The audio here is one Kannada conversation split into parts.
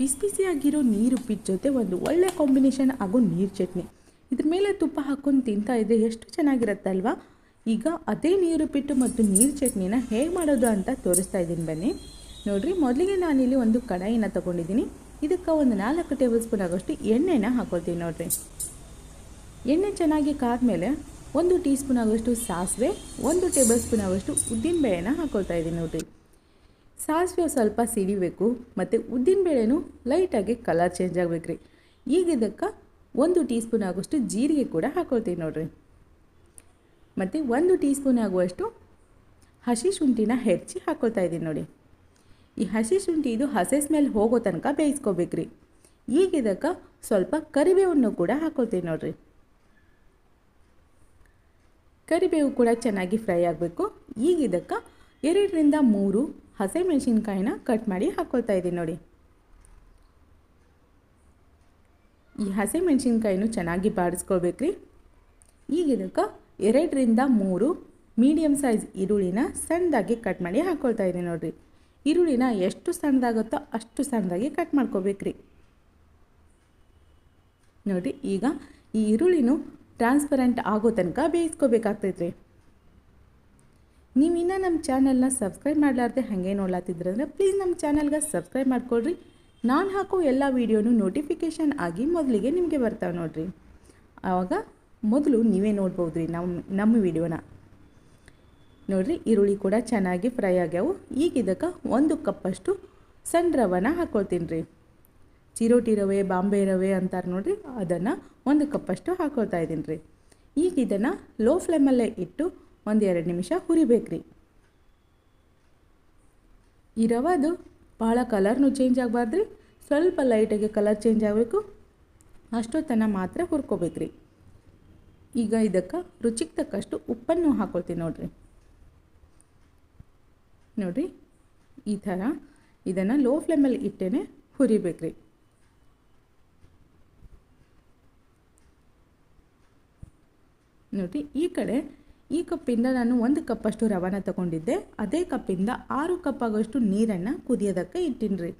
ಬಿಸಿ ಬಿಸಿಯಾಗಿರೋ ನೀರು ಉಪ್ಪಿಟ್ಟು ಜೊತೆ ಒಂದು ಒಳ್ಳೆ ಕಾಂಬಿನೇಷನ್ ಆಗೋ ನೀರು ಚಟ್ನಿ. ಇದ್ರ ಮೇಲೆ ತುಪ್ಪ ಹಾಕ್ಕೊಂಡು ತಿಂತಾ ಇದ್ರೆ ಎಷ್ಟು ಚೆನ್ನಾಗಿರುತ್ತಲ್ವಾ? ಈಗ ಅದೇ ನೀರು ಉಪ್ಪಿಟ್ಟು ಮತ್ತು ನೀರು ಚಟ್ನಿನ ಹೇಗೆ ಮಾಡೋದು ಅಂತ ತೋರಿಸ್ತಾ ಇದ್ದೀನಿ ಬನ್ನಿ. ನೋಡಿರಿ, ಮೊದಲಿಗೆ ನಾನಿಲ್ಲಿ ಒಂದು ಕಡಾಯಿನ ತೊಗೊಂಡಿದ್ದೀನಿ. ಇದಕ್ಕೆ ಒಂದು ನಾಲ್ಕು ಟೇಬಲ್ ಸ್ಪೂನ್ ಆಗೋಷ್ಟು ಎಣ್ಣೆನ ಹಾಕೊಳ್ತೀನಿ ನೋಡಿರಿ. ಎಣ್ಣೆ ಚೆನ್ನಾಗಿ ಕಾದ್ಮೇಲೆ ಒಂದು ಟೀ ಸ್ಪೂನ್ ಆಗೋಷ್ಟು ಸಾಸಿವೆ, ಒಂದು ಟೇಬಲ್ ಸ್ಪೂನ್ ಆಗೋಷ್ಟು ಉದ್ದಿನಬೇಳೆನ ಹಾಕೊಳ್ತಾ ಇದ್ದೀನಿ ನೋಡಿರಿ. ಸಾಸಿವೆ ಸ್ವಲ್ಪ ಸಿಡಿಬೇಕು, ಮತ್ತು ಉದ್ದಿನಬೇಳೆನೂ ಲೈಟಾಗಿ ಕಲರ್ ಚೇಂಜ್ ಆಗಬೇಕು ರೀ. ಈಗ ಇದಕ್ಕೆ ಒಂದು ಟೀ ಸ್ಪೂನ್ ಆಗೋಷ್ಟು ಜೀರಿಗೆ ಕೂಡ ಹಾಕೊಳ್ತೀವಿ ನೋಡಿರಿ. ಮತ್ತು ಒಂದು ಟೀ ಸ್ಪೂನ್ ಆಗುವಷ್ಟು ಹಸಿ ಶುಂಠಿನ ಹೆಚ್ಚಿ ಹಾಕ್ಕೊಳ್ತಾ ಇದ್ದೀನಿ ನೋಡಿ. ಈ ಹಸಿ ಶುಂಠಿ ಇದು ಹಸೆ ಸ್ಮೆಲ್ ಹೋಗೋ ತನಕ ಬೇಯಿಸ್ಕೋಬೇಕ್ರಿ ಈಗ ಇದಕ್ಕೆ ಸ್ವಲ್ಪ ಕರಿಬೇವನ್ನು ಕೂಡ ಹಾಕ್ಕೊಳ್ತೀನಿ ನೋಡಿರಿ. ಕರಿಬೇವು ಕೂಡ ಚೆನ್ನಾಗಿ ಫ್ರೈ ಆಗಬೇಕು. ಈಗ ಇದಕ್ಕೆ ಎರಡರಿಂದ ಮೂರು ಹಸಿಮೆಣಸಿನ್ಕಾಯಿನ ಕಟ್ ಮಾಡಿ ಹಾಕ್ಕೊಳ್ತಾ ಇದ್ದೀನಿ ನೋಡಿ. ಈ ಹಸಿಮೆಣಸಿನ್ಕಾಯಿನೂ ಚೆನ್ನಾಗಿ ಬಾಡಿಸ್ಕೋಬೇಕ್ರಿ. ಈಗ ಇದಕ್ಕೆ ಎರಡರಿಂದ ಮೂರು ಮೀಡಿಯಮ್ ಸೈಜ್ ಈರುಳ್ಳಿನ ಸಣ್ಣದಾಗಿ ಕಟ್ ಮಾಡಿ ಹಾಕ್ಕೊಳ್ತಾ ಇದ್ದೀನಿ ನೋಡಿರಿ. ಈರುಳ್ಳಿನ ಎಷ್ಟು ಸಣ್ಣದಾಗುತ್ತೋ ಅಷ್ಟು ಸಣ್ಣದಾಗಿ ಕಟ್ ಮಾಡ್ಕೋಬೇಕ್ರಿ. ನೋಡಿರಿ, ಈಗ ಈ ಈರುಳ್ಳಿನೂ ಟ್ರಾನ್ಸ್ಪರೆಂಟ್ ಆಗೋ ತನಕ ಬೇಯಿಸ್ಕೋಬೇಕಾಗ್ತೈತ್ರಿ ನೀವು ಇನ್ನೂ ನಮ್ಮ ಚಾನಲ್ನ ಸಬ್ಸ್ಕ್ರೈಬ್ ಮಾಡಲಾರ್ದೆ ಹಾಗೆ ನೋಡ್ಲಾತಿದ್ರಂದ್ರೆ ಪ್ಲೀಸ್ ನಮ್ಮ ಚಾನಲ್ಗೆ ಸಬ್ಸ್ಕ್ರೈಬ್ ಮಾಡ್ಕೊಳ್ರಿ ನಾನು ಹಾಕೋ ಎಲ್ಲ ವೀಡಿಯೋನು ನೋಟಿಫಿಕೇಷನ್ ಆಗಿ ಮೊದಲಿಗೆ ನಿಮಗೆ ಬರ್ತಾವೆ ನೋಡಿರಿ. ಆವಾಗ ಮೊದಲು ನೀವೇ ನೋಡ್ಬೋದು ರೀ ನಮ್ಮ ನಮ್ಮ ವಿಡಿಯೋನ. ನೋಡಿರಿ ಈರುಳ್ಳಿ ಕೂಡ ಚೆನ್ನಾಗಿ ಫ್ರೈ ಆಗ್ಯಾವು. ಈಗ ಇದಕ್ಕೆ ಒಂದು ಕಪ್ಪಷ್ಟು ಸಣ್ಣ ರವನ ಹಾಕ್ಕೊಳ್ತೀನಿ ರೀ ಚಿರೋಟಿ ರವೆ, ಬಾಂಬೆ ರವೆ ಅಂತಾರೆ ನೋಡಿರಿ, ಅದನ್ನು ಒಂದು ಕಪ್ಪಷ್ಟು ಹಾಕ್ಕೊಳ್ತಾ ಇದ್ದೀನಿ ರೀ ಈಗ ಇದನ್ನು ಲೋ ಫ್ಲೇಮಲ್ಲೇ ಇಟ್ಟು ಒಂದು ಎರಡು ನಿಮಿಷ ಹುರಿಬೇಕ್ರಿ. ಈ ರವಾದು ಭಾಳ ಕಲರ್ನು ಚೇಂಜ್ ಆಗಬಾರ್ದ್ರಿ. ಸ್ವಲ್ಪ ಲೈಟಾಗಿ ಕಲರ್ ಚೇಂಜ್ ಆಗಬೇಕು. ಅಷ್ಟೊತ್ತನ ಮಾತ್ರ ಹುರ್ಕೋಬೇಕ್ರಿ. ಈಗ ಇದಕ್ಕೆ ರುಚಿಗೆ ತಕ್ಕಷ್ಟು ಉಪ್ಪನ್ನು ಹಾಕ್ಕೊಳ್ತೀನಿ ನೋಡಿರಿ. ನೋಡಿರಿ, ಈ ಥರ ಇದನ್ನು ಲೋ ಫ್ಲೇಮಲ್ಲಿ ಇಟ್ಟೇ ಹುರಿಬೇಕ್ರಿ. ನೋಡಿರಿ, ಈ ಕಡೆ ಈ ಕಪ್ಪಿಂದ ನಾನು ಒಂದು ಕಪ್ಪಷ್ಟು ರವಾನ ತಗೊಂಡಿದ್ದೆ. ಅದೇ ಕಪ್ಪಿಂದ ಆರು ಕಪ್ ಆಗೋಷ್ಟು ನೀರನ್ನು ಕುದಿಯೋದಕ್ಕೆ ಇಟ್ಟಿನ್ರಿ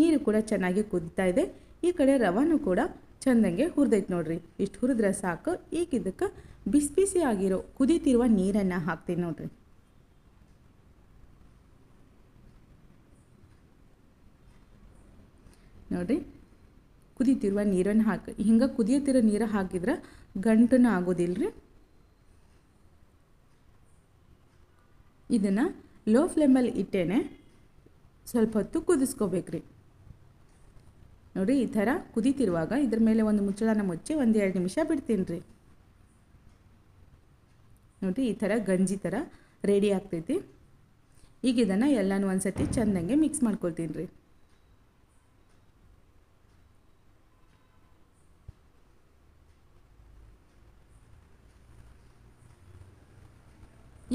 ನೀರು ಕೂಡ ಚೆನ್ನಾಗಿ ಕುದಿತಾ ಇದೆ. ಈ ಕಡೆ ರವಾನು ಕೂಡ ಚಂದಂಗೆ ಹುರಿದೈತೆ ನೋಡ್ರಿ. ಇಷ್ಟು ಹುರಿದ್ರೆ ಸಾಕು. ಈಗ ಇದಕ್ಕೆ ಬಿಸಿ ಬಿಸಿ ಆಗಿರೋ ಕುದೀತಿರುವ ನೀರನ್ನು ಹಾಕ್ತೀನಿ ನೋಡ್ರಿ. ನೋಡ್ರಿ. ಕುದೀತಿರುವ ನೀರನ್ನು ಹಾಕಿ ಹಿಂಗೆ ಕುದಿಯುತ್ತಿರೋ ನೀರು ಹಾಕಿದ್ರೆ ಗಂಟನ ಆಗೋದಿಲ್ಲ ಇದನ್ನು ಲೋ ಫ್ಲೇಮಲ್ಲಿ ಇಟ್ಟೇನೆ ಸ್ವಲ್ಪ ಹೊತ್ತು ಕುದಿಸ್ಕೋಬೇಕ್ರಿ. ನೋಡಿ, ಈ ಥರ ಕುದೀತಿರುವಾಗ ಇದ್ರ ಮೇಲೆ ಒಂದು ಮುಚ್ಚಳನ ಮುಚ್ಚಿ ಒಂದು ಎರಡು ನಿಮಿಷ ಬಿಡ್ತೀನಿ ರೀ ನೋಡಿ, ಈ ಥರ ಗಂಜಿ ಥರ ರೆಡಿ ಆಗ್ತೈತಿ. ಈಗ ಇದನ್ನು ಎಲ್ಲನೂ ಒಂದು ಸತಿ ಚೆಂದಂಗೆ ಮಿಕ್ಸ್ ಮಾಡ್ಕೊಳ್ತೀನಿ ರೀ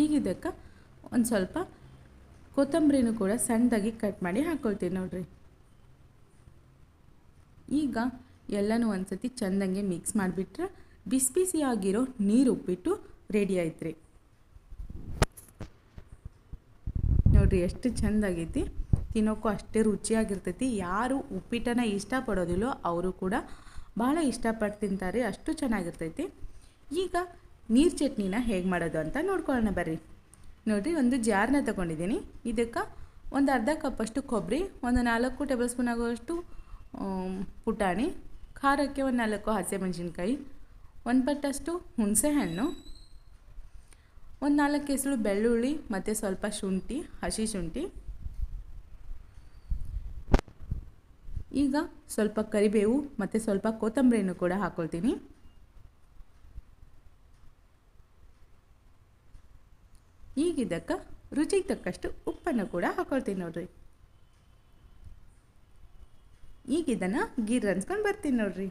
ಈಗ ಒಂದು ಸ್ವಲ್ಪ ಕೊತ್ತಂಬರಿನೂ ಕೂಡ ಸಣ್ಣದಾಗಿ ಕಟ್ ಮಾಡಿ ಹಾಕ್ಕೊಳ್ತೀನಿ ನೋಡಿರಿ. ಈಗ ಎಲ್ಲನೂ ಒಂದು ಸತಿ ಚೆಂದಂಗೆ ಮಿಕ್ಸ್ ಮಾಡಿಬಿಟ್ರೆ ಬಿಸಿ ಬಿಸಿಯಾಗಿರೋ ನೀರು ಉಪ್ಪಿಟ್ಟು ರೆಡಿ ಆಯ್ತು ರೀ ನೋಡಿರಿ ಎಷ್ಟು ಚೆಂದಾಗೈತಿ. ತಿನ್ನೋಕ್ಕೂ ಅಷ್ಟೇ ರುಚಿಯಾಗಿರ್ತೈತಿ. ಯಾರು ಉಪ್ಪಿಟ್ಟನ್ನು ಇಷ್ಟಪಡೋದಿಲ್ಲೋ ಅವರು ಕೂಡ ಭಾಳ ಇಷ್ಟಪಟ್ಟು ತಿಂತಾರೆ. ಅಷ್ಟು ಚೆನ್ನಾಗಿರ್ತೈತಿ. ಈಗ ನೀರು ಚಟ್ನಿನ ಹೇಗೆ ಮಾಡೋದು ಅಂತ ನೋಡ್ಕೊಳ್ಳೋಣ ಬರ್ರಿ. ನೋಡಿರಿ ಒಂದು ಜಾರ್ನ ತಗೊಂಡಿದ್ದೀನಿ. ಇದಕ್ಕೆ ಒಂದು ಅರ್ಧ ಕಪ್ಪಷ್ಟು ಕೊಬ್ಬರಿ, ಒಂದು ನಾಲ್ಕು ಟೇಬಲ್ ಸ್ಪೂನ್ ಆಗುವಷ್ಟು ಪುಟಾಣಿ, ಖಾರಕ್ಕೆ ಒಂದು ನಾಲ್ಕು ಹಸಿಮೆಣಸಿನ್ಕಾಯಿ, ಒಂದು ಪಟ್ಟಷ್ಟು ಹುಣಸೆಹಣ್ಣು, ಒಂದು ನಾಲ್ಕು ಕೆಸಳು ಬೆಳ್ಳುಳ್ಳಿ, ಮತ್ತು ಸ್ವಲ್ಪ ಶುಂಠಿ, ಹಸಿ ಶುಂಠಿ. ಈಗ ಸ್ವಲ್ಪ ಕರಿಬೇವು, ಮತ್ತು ಸ್ವಲ್ಪ ಕೊತ್ತಂಬರಿಯನ್ನು ಕೂಡ ಹಾಕ್ಕೊಳ್ತೀನಿ ಈಗ ರುಚಿ ತಕ್ಕಷ್ಟು ಉಪ್ಪನ್ನು ಕೂಡ ಹಾಕೊಳ್ತೀನಿ ನೋಡ್ರಿ. ಈಗ ಗೀರ್ ಅನ್ಸ್ಕೊಂಡು ಬರ್ತೀನಿ ನೋಡ್ರಿ.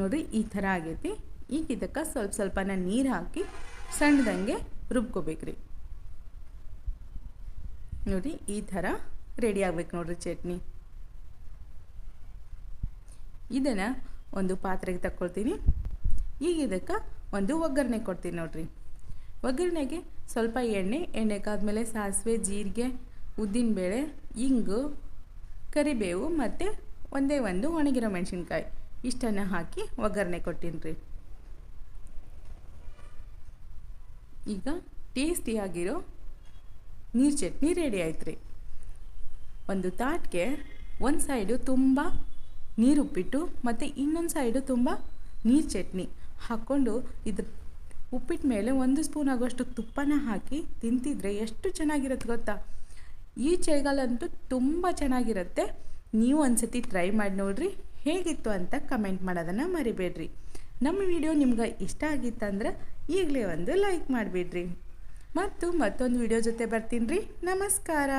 ನೋಡ್ರಿ ಈ ಥರ ಆಗೈತಿ. ಈಗ ಇದಕ್ಕೆ ಸ್ವಲ್ಪ ಸ್ವಲ್ಪನ ನೀರು ಹಾಕಿ ಸಣ್ಣದಂಗೆ ರುಬ್ಕೋಬೇಕ್ರಿ. ನೋಡಿ ಈ ಥರ ರೆಡಿ ಆಗ್ಬೇಕು ನೋಡ್ರಿ ಚಟ್ನಿ. ಇದನ್ನು ಒಂದು ಪಾತ್ರೆಗೆ ತಕ್ಕೊಳ್ತೀನಿ. ಈಗ ಒಂದು ಒಗ್ಗರಣೆ ಕೊಡ್ತೀನಿ ನೋಡ್ರಿ. ಒಗ್ಗರಣೆಗೆ ಸ್ವಲ್ಪ ಎಣ್ಣೆ ಎಣ್ಣೆ ಕಾದ್ಮೇಲೆ ಸಾಸಿವೆ, ಜೀರಿಗೆ ಉದ್ದಿನಬೇಳೆ ಇಂಗು, ಕರಿಬೇವು ಮತ್ತು ಒಂದೇ ಒಂದು ಒಣಗಿರೋ ಮೆಣಸಿನ್ಕಾಯಿ. ಇಷ್ಟನ್ನು ಹಾಕಿ ಒಗ್ಗರಣೆ ಕೊಟ್ಟಿನ್ರಿ. ಈಗ ಟೇಸ್ಟಿಯಾಗಿರೋ ನೀರು ಚಟ್ನಿ ರೆಡಿ ಆಯ್ತು ರೀ ಒಂದು ತಾಟ್ಗೆ ಒಂದು ಸೈಡು ತುಂಬ ನೀರುಪ್ಪಿಟ್ಟು ಮತ್ತು ಇನ್ನೊಂದು ಸೈಡು ತುಂಬ ನೀರು ಚಟ್ನಿ ಹಾಕ್ಕೊಂಡು ಇದ್ರ ಉಪ್ಪಿಟ್ಟು ಮೇಲೆ ಒಂದು ಸ್ಪೂನ್ ಆಗೋಷ್ಟು ತುಪ್ಪನ ಹಾಕಿ ತಿಂತಿದ್ರೆ ಎಷ್ಟು ಚೆನ್ನಾಗಿರುತ್ತೆ ಗೊತ್ತಾ? ಈ ಚಳಿಗಾಲ ಅಂತೂ ತುಂಬ ಚೆನ್ನಾಗಿರುತ್ತೆ. ನೀವು ಒಂದ್ಸತಿ ಟ್ರೈ ಮಾಡಿ ನೋಡ್ರಿ. ಹೇಗಿತ್ತು ಅಂತ ಕಮೆಂಟ್ ಮಾಡೋದನ್ನು ಮರಿಬೇಡ್ರಿ. ನಮ್ಮ ವಿಡಿಯೋ ನಿಮ್ಗೆ ಇಷ್ಟ ಆಗಿತ್ತಂದ್ರೆ ಈಗಲೇ ಒಂದು ಲೈಕ್ ಮಾಡಿಬಿಡ್ರಿ. ಮತ್ತು ಮತ್ತೊಂದು ವಿಡಿಯೋ ಜೊತೆ ಬರ್ತೀನಿ ರೀ. ನಮಸ್ಕಾರ.